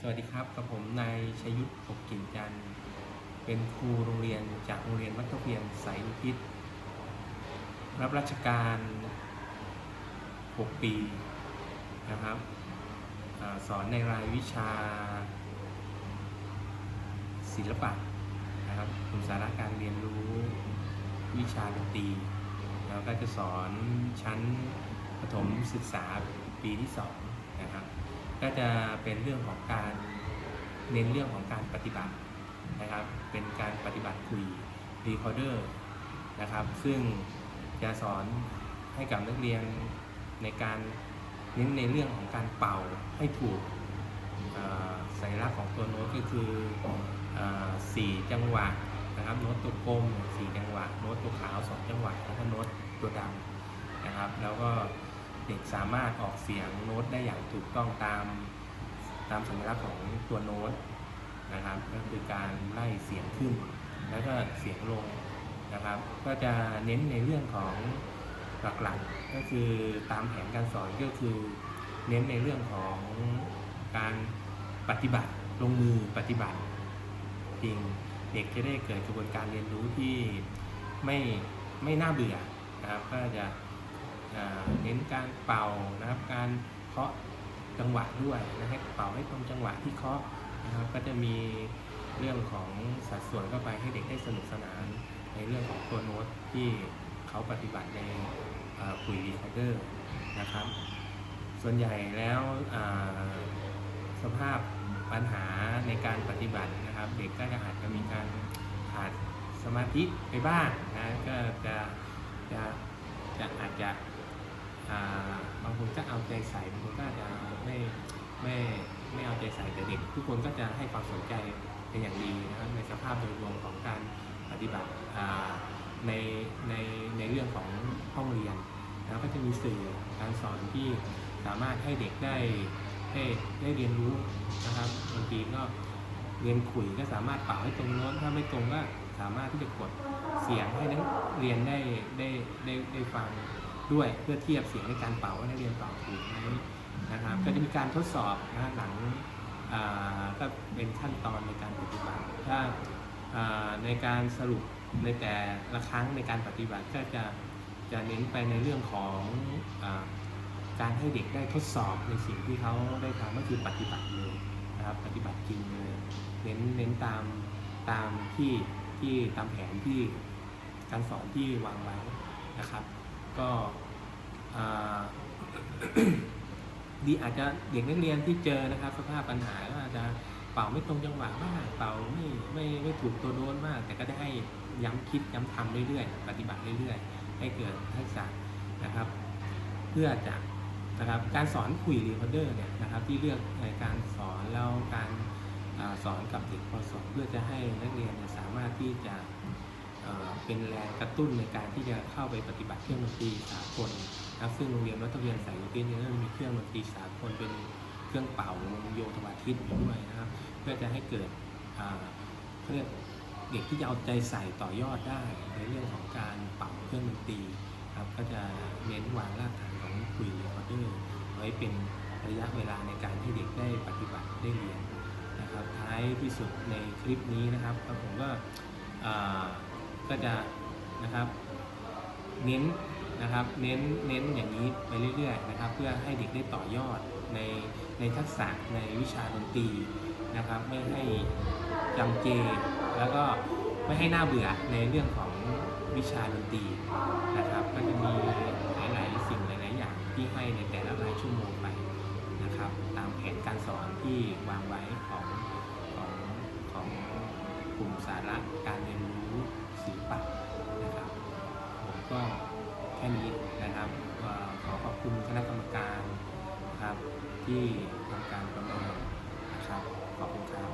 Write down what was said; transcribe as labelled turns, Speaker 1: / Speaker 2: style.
Speaker 1: สวัสดีครับกับผมนายชยุทธปกกิ่งจันเป็นครูโรงเรียนจากโรงเรียนวัดเพียนสายอุทิศรับราชการ 6 ปีนะครับอสอนในรายวิชา ศิลปะนะครับกลุ่มสาระการเรียนรู้วิชาดนตรีแล้วก็จะสอนชั้นประถมศึกษาปีที่2 ก็จะเป็นเรื่องของการเน้นเรื่องของการปฏิบัตินะครับ เป็นการปฏิบัติคุยรีคอร์เดอร์นะครับ ซึ่งจะสอนให้กับนักเรียนในการเน้นในเรื่องของการเป่าให้ถูกสัญลักษณ์ของตัวโน้ตก็คืออ่อสี่จังหวะนะครับโน้ตตัวกลมสี่จังหวะโน้ตตัวขาวสองจังหวะแล้วก็โน้ตตัวดำนะครับ แล้วก็ เด็กสามารถออกเสียงโน้ตได้อย่างถูกต้องตามตามสัญลักษณ์ของตัวโน้ตนะครับก็คือการไล่เสียงขึ้น แล้วก็เสียงลงนะครับ ก็จะเน้นในเรื่องของหลักๆก็คือตามแผนการสอนก็คือเน้นในเรื่องของการปฏิบัติลงมือปฏิบัติจริงเด็กจะได้เกิดกระบวนการเรียนรู้ที่ไม่ไม่น่าเบื่อนะครับก็จะ เน้นการเป่านะครับการเคาะจังหวะด้วยนะให้เป่าให้ตรงจังหวะที่เคาะนะครับก็จะมีเรื่องของสัดส่วนเข้าไปให้เด็กได้สนุกสนาน ในเรื่องของตัวโน้ตที่เขาปฏิบัติในอ่าคุยรีคอเดอร์นะครับ ส่วนใหญ่แล้วสภาพปัญหาในการปฏิบัตินะครับ เด็กก็จะอาจจะมีการขาดสมาธิไปบ้างนะก็จะจะจะอาจจะ บางคนก็เอาใจใส่บางคนก็อาจจะไม่ไม่ไม่เอาใจใส่แต่เด็ก ทุกคนก็จะให้ความสนใจเป็นอย่างดีนะครับในสภาพโดยรวมของการปฏิบัติในในในเรื่องของห้องเรียนแล้วก็จะมีสื่อการสอนที่สามารถให้เด็กได้ได้ได้เรียนรู้นะครับบางทีก็เรียนขุยก็สามารถเป่าให้ตรงโน้นถ้าไม่ตรงก็สามารถที่จะกดเสียงให้นักเรียนได้ได้ได้ได้ฟัง ด้วยเพื่อเทียบเสียงในการเป่าว่านักเรียนเป่าถูกไหมนะครับก็จะมีการทดสอบนะหลังก็เป็นขั้นตอนในการปฏิบัติถ้าในการสรุปในแต่ละครั้งในการปฏิบัติก็จะจะเน้นไปในเรื่องของอการให้เด็กได้ทดสอบในสิ่งที่เขาได้ทำก็คือปฏิบัติเลยนะครับปฏิบัติจริงเลยเน้นเน้นตามตามที่ที่ตามแผนที่การสอนที่วางไว้นะครับ ก็อาดีอาจจะเด็กนักเรียนที่เจอนะครับ สภาพปัญหาก็อาจจะเป่าไม่ตรงจังหวะมากเป่าไม่ไม่ไม่ถูกตัวโน้นมาก แต่ก็ได้ให้ย้ำคิดย้ำทำเรื่อยๆ ปฏิบัติเรื่อยๆ ให้เกิดทักษะนะครับ เพื่อจะนะครับการสอนคุยรีคอร์เดอร์เนี่ยนะครับที่เลือกในการสอนแล้วการอสอนกับเด็กป .2 เพื่อจะให้นักเรียนสามารถที่จะ เป็นแรงกระตุ้นในการที่จะเข้าไปปฏิบัติเครื่องดนตรีสากลนะครับซึ่งโรงเรียนวัดตะเวียนสายอุทิศเนี่ยมีเครื่องดนตรีสากลเป็นเครื่องเป่าโยธวาทิตอยู่ด้วยนะครับ เพื่อจะให้เกิดเขาเรียกเด็กที่จะเอาใจใส่ต่อยอดได้ ในเรื่องของการเป่าเครื่องดนตรีครับก็จะเน้นวางรากฐานของคุยเรคอร์เดอร์ไว้เป็นระยะเวลาในการให้เด็กได้ปฏิบัติได้เรียนนะครับท้ายที่สุดในคลิปนี้นะครับผมก็ ก็จะนะครับเน้นนะครับเน้นเน้นอย่างนี้ไปเรื่อยๆนะครับเพื่อให้เด็กได้ต่อยอดในในทักษะในวิชาดนตรีนะครับไม่ให้จำเจ แล้วก็ไม่ให้หน่าเบื่อในเรื่องของวิชาดนตรีนะครับก็จะมีหลายๆสิ่งหลายๆอย่างที่ให้ในแต่ละรายชั่วโมงไปนะครับตามแผนการสอนที่วางไว้ของของของกลุ่มสาระการเรียนรู้ ศิลปะนะครับผมก็แค่นี้นะครับขอขอบคุณคณะกรรมการนะครับที่ทำการประเมินนะครับขอบคุณครับ